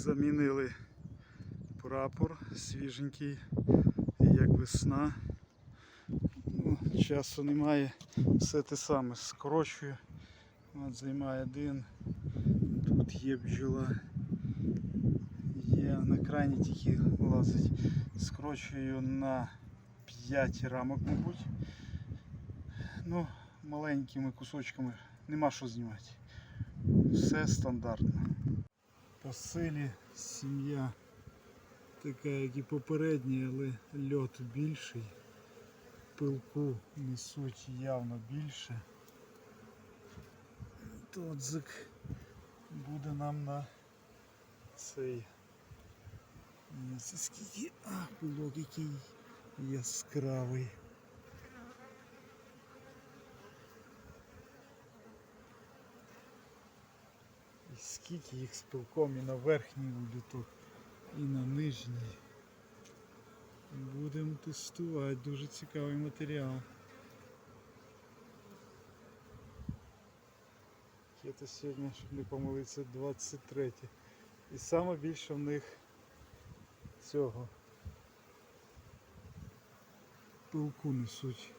Замінили прапор свіженький, як весна. Ну, часу немає, все те саме скорочую. От займає один. Тут є бджола. Є на крайні тільки вилазить. Скорочую на 5 рамок, мабуть. Ну, маленькими кусочками нема що знімати. Все стандартно. По силі сім'я така, як і попередня, але льот більший. Пилку несуть явно більше. Тодзик буде нам на цей. Скільки. А, пилок який яскравий. Скільки їх з пилком і на верхній уліток, і на нижній. Будемо тестувати, дуже цікавий матеріал. Це сьогодні, щоб не помилитися, 23. І саме більше в них цього пилку несуть.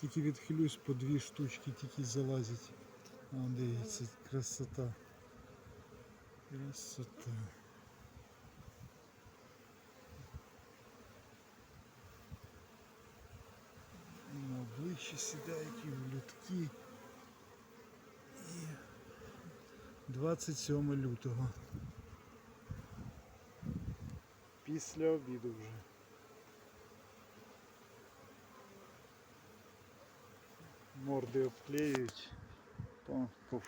Тільки відхилюсь по дві штучки, тільки залазять. А дивіться, красота. Красота. На обличчя сідають і в лютки. І 27 лютого. Після обіду вже. Морди обклеюють. По, по...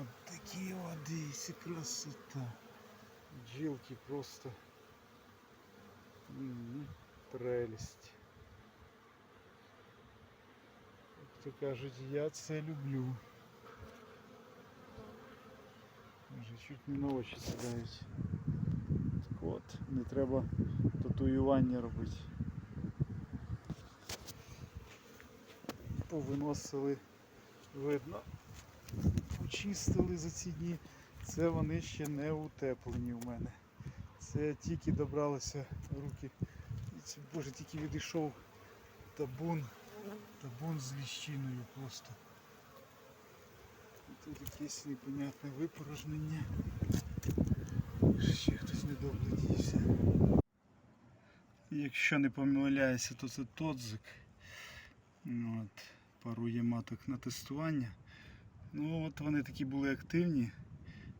От такі води, красота. Бджілки просто м, прелість. Як то кажуть, я це люблю. Вже чуть не на очі сідають. Так от, не треба татуювання робити. Повиносили, видно, почистили за ці дні. Це вони ще не утеплені у мене. Це тільки добралися руки. Боже, тільки відійшов табун. Табун з ліщиною просто. Тут якесь непонятне випорожнення. Ще хтось не доглядівся. Якщо не помиляюся, то це тодзик. От, парує маток на тестування. Ну от вони такі були активні,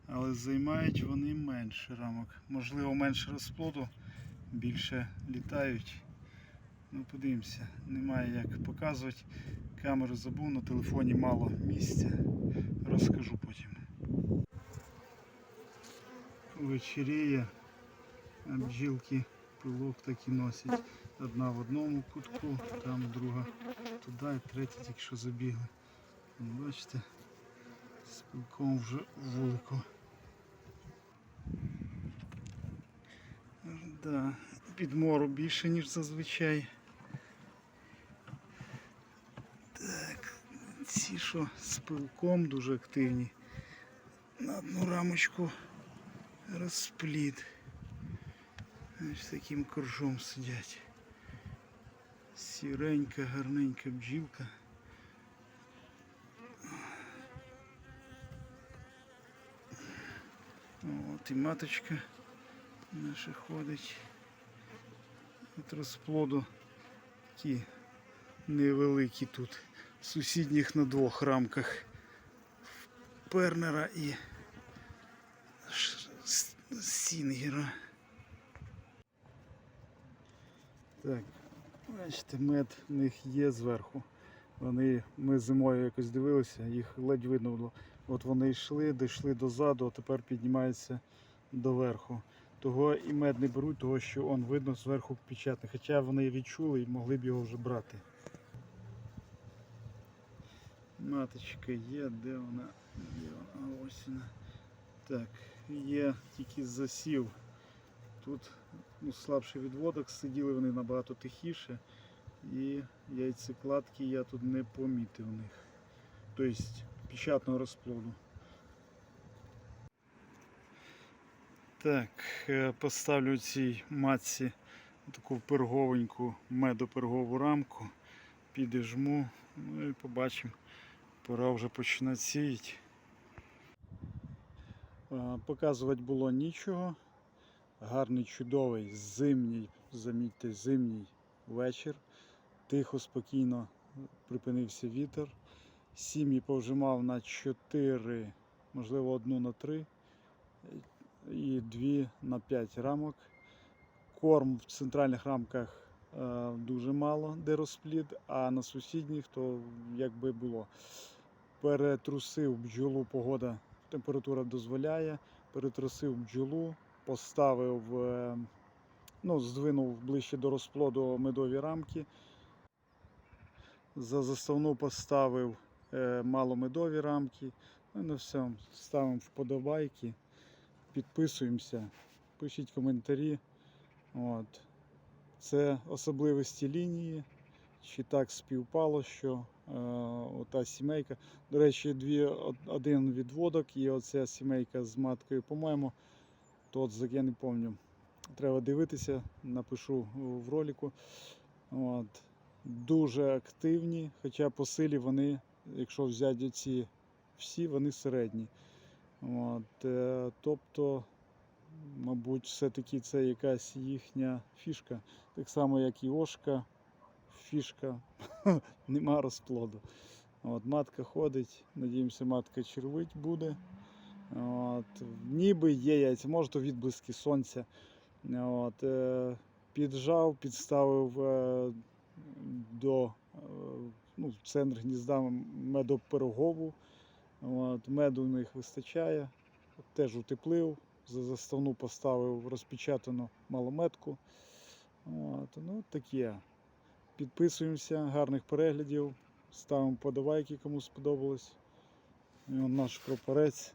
але займають вони менше рамок. Можливо, менше розплоду, більше літають. Ну, подивимося, немає як показувати. Камеру забув, на телефоні мало місця. Розкажу потім. Вечеріє, а бджілки пилок такі носять. Одна в одному кутку, там друга туди і третя тільки що забігли. Бачите, з вже вулико. Да, підмору більше, ніж зазвичай. Так, ці що з пилком дуже активні. На одну рамочку розплід. Ось таким коржом сидять. Сіренька, гарненька бджілка. От і маточка наша ходить. От розплоду такі невеликі тут. Сусідніх на двох рамках. Пернера і Сінгера. Так, бачите, мед в них є зверху. Вони, ми зимою якось дивилися, їх ледь видно було. От вони йшли, дійшли дозаду, а тепер піднімаються доверху. Того і мед не беруть, того що он видно зверху печатний. Хоча вони відчули і могли б його вже брати. Маточка є, де вона? Де вона? Ось. Так, є тільки засів. Тут ну, слабший відводок, сиділи вони набагато тихіше. І яйцекладки я тут не помітив у них. Тобто печатного розплоду. Так, е, поставлю цій матці таку перговеньку медопергову рамку, підіжму, ну і побачимо. Пора вже починати сіяти. Е, Показувати було нічого. Гарний, чудовий, зимній, замітьте, зимній вечір. Тихо, спокійно припинився вітер. Сім'ї повжимав на 4, можливо, одну на 3 і дві на 5 рамок. Корм в центральних рамках е, дуже мало, де розплід, а на сусідніх то як би було. Перетрусив бджолу, погода, температура дозволяє. Перетрусив бджолу, поставив, е, ну, здвинув ближче до розплоду медові рамки. За заставну поставив маломедові рамки. Ну на все. Ставимо вподобайки, підписуємося, пишіть коментарі. От. Це особливості лінії. Чи так співпало, що е, ота сімейка. До речі, дві, один відводок і оця сімейка з маткою, по-моєму, тот, я не пам'ятаю. Треба дивитися, напишу в ролику. От. Дуже активні, хоча по силі вони, якщо взяти ці всі, вони середні. От. е, Тобто, мабуть, все-таки це якась їхня фішка. Так само, як і Ошка, фішка, нема розплоду. От, матка ходить, надіємося, матка червить буде. От, ніби є яйця, може то відблиски сонця. От, е, піджав, підставив е, до ну, центр гнізда медопирогову. От, меду в них вистачає. Теж утеплив, за заставну поставив розпечатану малометку. От, ну, таке. Підписуємося, гарних переглядів, ставимо подавайки, кому сподобалось. І он наш прапорець